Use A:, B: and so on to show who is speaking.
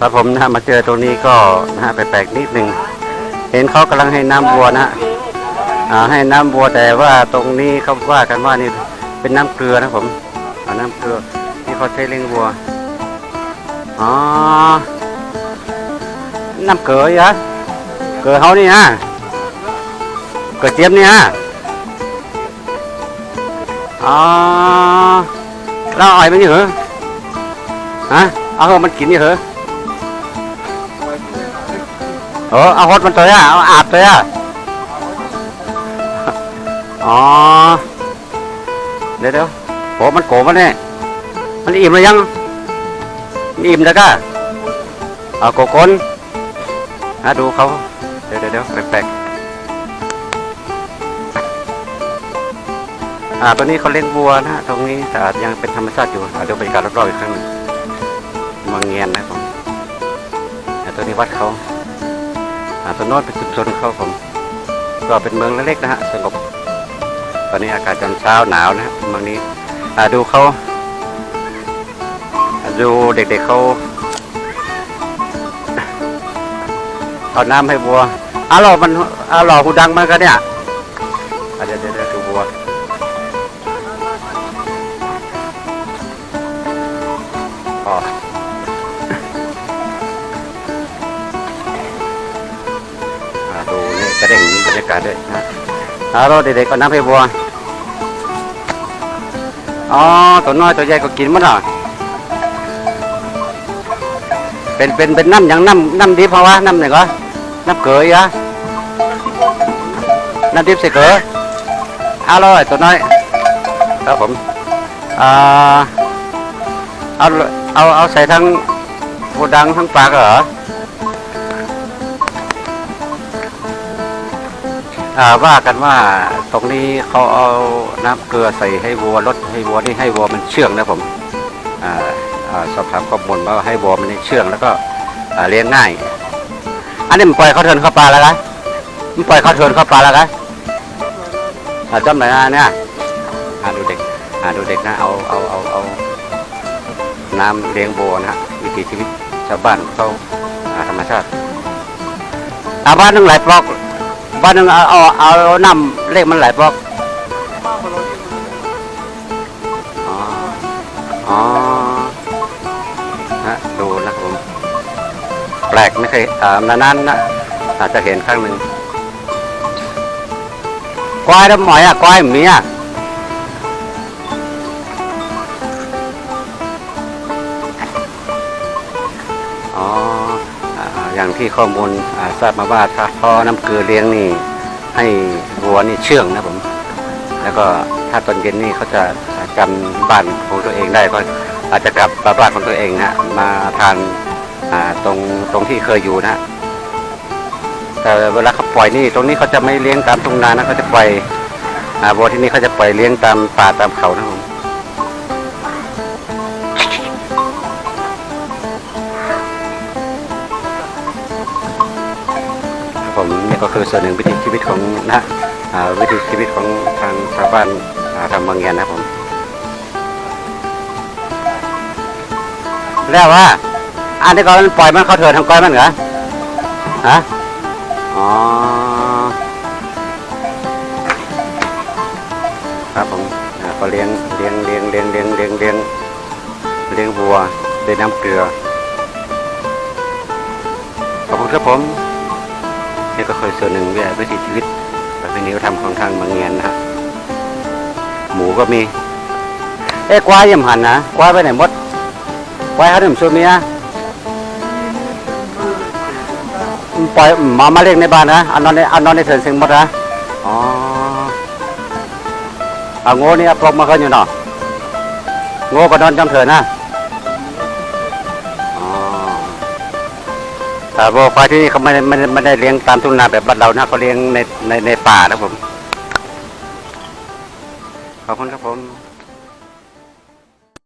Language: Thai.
A: ครับผมนะมาเจอตรงนี้ก็นะฮะแปลกๆนิดหนึ่งเห็นเขากำลังให้น้ำวัวนะฮะอ่าให้น้ำวัวแต่ว่าตรงนี้เขาว่ากันว่านี่เป็นน้ำเกลือนะผมอ่าน้ำเกลือที่เขาใช้เลี้ยงวัวอ๋อน้ำเกลือเหรอเกลือเขานี่ฮะเกลือเจี๊ยบนี่ฮะอ๋อเราอ่อยมันอยู่เหรอฮะเอาเหอมันกินอยู่เหรอ เออเอาฮดมันตัวอะเอาอาบตัวอะอ๋อเดี๋ยวเดี๋ยวโหมันโกมันเนี่ยมันอิ่มหรือยังมันอิ่มแล้วก็เอาโกก้นนะดูเขาเดี๋ยวเดี๋ยวเดี๋ยวแปลกๆอ่าตัวนี้เขาเลี้ยงวัวนะตรงนี้แต่ยังเป็นธรรมชาติอยู่อาเดี๋ยวบรรยากาศรอบๆอีกครั้งหนึ่งมังเงียนนะผมอ่ตัวนี้วัดเขา ตัวโน้นเป็นชุมชนเขาผมก็เป็นเมืองเล็กๆนะฮะสงบตอนนี้อากาศตอนเช้าหนาวนะฮะเมืองนี้ดูเขาดูเด็กๆเขาเอาน้ำให้วัวอ้าวหล่อมันอ้าวหล่อหูดังมันกันเนี่ยเดี๋ยวเดี๋ยวเดี๋ยวดูวัวอ๋อ ได้เห็นบรรยากาศด้วยนะเอาเราเด็กๆก็น้ำให้บัวอ๋อตัวน้อยตัวใหญ่ก็กินหมันเหรอเป็นเป็นเป็นน้ำอย่างน้ำน้ำดิบเพราะว่าน้ำไหนก็น้ำเกลืออะน้ำดิบส่เกลือเอาเลยตัวน้อยครับผมอ่าเอาเอาเอาใส่ทั้งโกดังทั้งปากเหรอ ว่ากันว่าตรงนี้เขาเอาน้ำเกลือใส่ให้วัวลดให้วัวนี่ให้วัวมันเชื่องนะผมออสอบถามข้อมูลว่าให้วัวมันเชื่องแล้วก็เลี้ยงง่าย อันนี้มันปล่อยเขาเทินเข้าปลาแล้วนะมันปล่อยเขาเทินเข้าปลาแล้วนะอ่าจำไหนนะเนี่ยอ่าดูเด็กอ่าดูเด็กนะเอาเอาเอาเอาน้ำเลี้ยงวัวนะฮะวิถีชีวิตชาวบ้านเขาธรรมชาติอาบ้านนึงหลายปลอก บ้านนึงเอาเอาเอาน้ำเลขมันไหลบอกอ๋ออ๋อฮะดูนะครับผมแปลกไม่เคยอ่านานๆนะอาจจะเห็นครั้งหนึ่งควายดำหมอยอะควายเมีย อย่างที่ข้อมูลทราบมาว่าถ้าพ่อน้ำเกลือเลี้ยงนี่ให้วัวนี่เชื่องนะผม แล้วก็ถ้าตอนเย็นนี่เขาจะจำบ้านของตัวเองได้ก็อาจจะกลับมาบ้านของตัวเองนะมาทานตรงตรงที่เคยอยู่นะ แต่เวลาเขาปล่อยนี่ตรงนี้เขาจะไม่เลี้ยงตามทุ่งนานะเขาจะปล่อยวัวที่นี่เขาจะปล่อยเลี้ยงตามป่าตามเขานะผม ผมนี่ก็คือส่วนหนึ่งวิถีชีวิตของนะวิถีชีวิตของทางชาวบ้านทางบางแงนนะผมแล้วว่า อันนี้ก็มันปล่อยมันเข้าเถิดทางก้อยมันเหรอฮะอ๋อครับผมก็เลี้ยงเลี้ยงเลี้ยงเลี้ยงเลี้ยงเลี้ยงเลี้ยงเลี้ยงวัวด้วยน้ำเกลือขอบคุณครับผม นี่ก็เคือส่วนหนึ่งวิถีชีวิตประเพณีวัฒนธรรมของทางบางเงียนนะฮะหมูก็มี เอ๊ะควายยังหันนะควายไปไหนหมดควายเขาถึงซื้อเมียมันปล่อยหมามาเลี้ยงในบ้านนะเอานอนในเอานอนในเถินเสียงหมดนะอ๋อเอาโง่นี่เอาปลอกมาเขาอยู่เนาะโง่ก็นอนจำเถินนะ แต่วัวควายที่นี่เขาไม่ได้ไม่ได้ไม่ได้เลี้ยงตามทุ่งนาแบบบ้านเรานะเขาเลี้ยงในในในป่านะผมขอบคุณครับผม